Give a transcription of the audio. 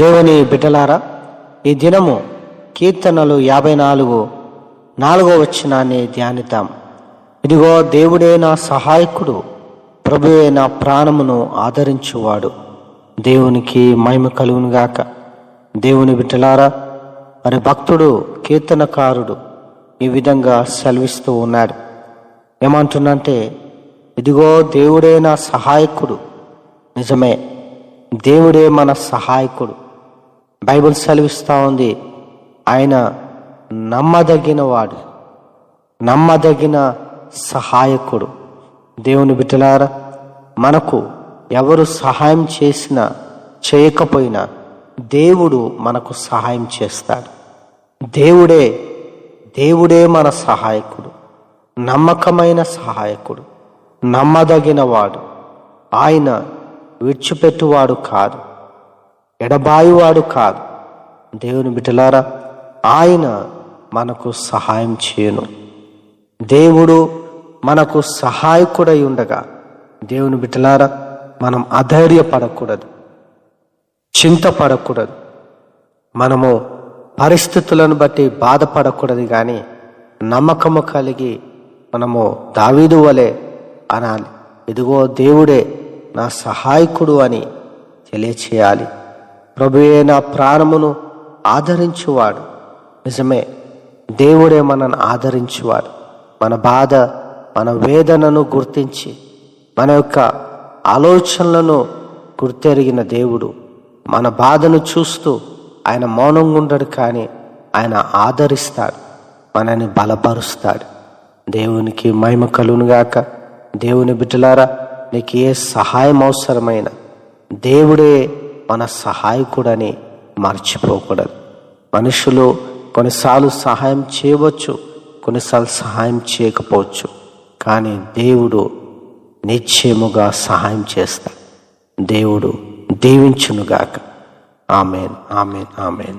దేవుని బిడ్డలారా ఈ దినము కీర్తనలు యాభై నాలుగు నాలుగో వచ్చినాన్ని ధ్యానిద్దాం. ఇదిగో దేవుడే నా సహాయకుడు ప్రభువే నా ప్రాణమును ఆదరించువాడు. దేవునికి మహిమ కలుగునుగాక. దేవుని బిడ్డలారా మరి భక్తుడు కీర్తనకారుడు ఈ విధంగా సెలవిస్తూ ఉన్నాడు. ఏమంటున్నంటే ఇదిగో దేవుడే నా సహాయకుడు. నిజమే దేవుడే మన సహాయకుడు. బైబిల్ సెలవిస్తూ ఉంది. ఆయన నమ్మదగిన వాడు నమ్మదగిన సహాయకుడు. దేవుని బిడ్డలారా మనకు ఎవరు సహాయం చేసినా చేయకపోయినా దేవుడు మనకు సహాయం చేస్తాడు. దేవుడే దేవుడే మన సహాయకుడు నమ్మకమైన సహాయకుడు నమ్మదగిన వాడు. ఆయన విడిచిపెట్టువాడు కాదు. ఎడబాయువాడు కాదు. దేవుని బిటలారా ఆయన మనకు సహాయం చేయను. దేవుడు మనకు సహాయకుడై ఉండగా దేవుని బిటలారా మనం అధైర్యపడకూడదు చింతపడకూడదు. మనము పరిస్థితులను బట్టి బాధపడకూడదు కానీ నమ్మకము కలిగి మనము దావీదు వలె అనాలి. ఇదిగో దేవుడే నా సహాయకుడు అని తెలియచేయాలి. ప్రభువే నా ప్రాణమును ఆదరించువాడు. నిజమే దేవుడే మనను ఆదరించువాడు. మన బాధ మన వేదనను గుర్తించి మన యొక్క ఆలోచనలను గుర్తెరిగిన దేవుడు. మన బాధను చూస్తూ ఆయన మౌనంగా ఉండడు కానీ ఆయన ఆదరిస్తాడు మనని బలపరుస్తాడు. దేవునికి మహిమ కలునుగాక దేవుని బిడ్డలారా నీకు ఏ సహాయం అవసరమైన? దేవుడే మన సహాయకుడని మర్చిపోకూడదు. మనుషులు కొన్నిసార్లు సహాయం చేయవచ్చు కొన్నిసార్లు సహాయం చేయకపోవచ్చు. కానీ దేవుడు నిశ్చయముగా సహాయం చేస్తాడు. దేవుడు దీవించునుగాక. ఆమెన్ ఆమెన్ ఆమెన్.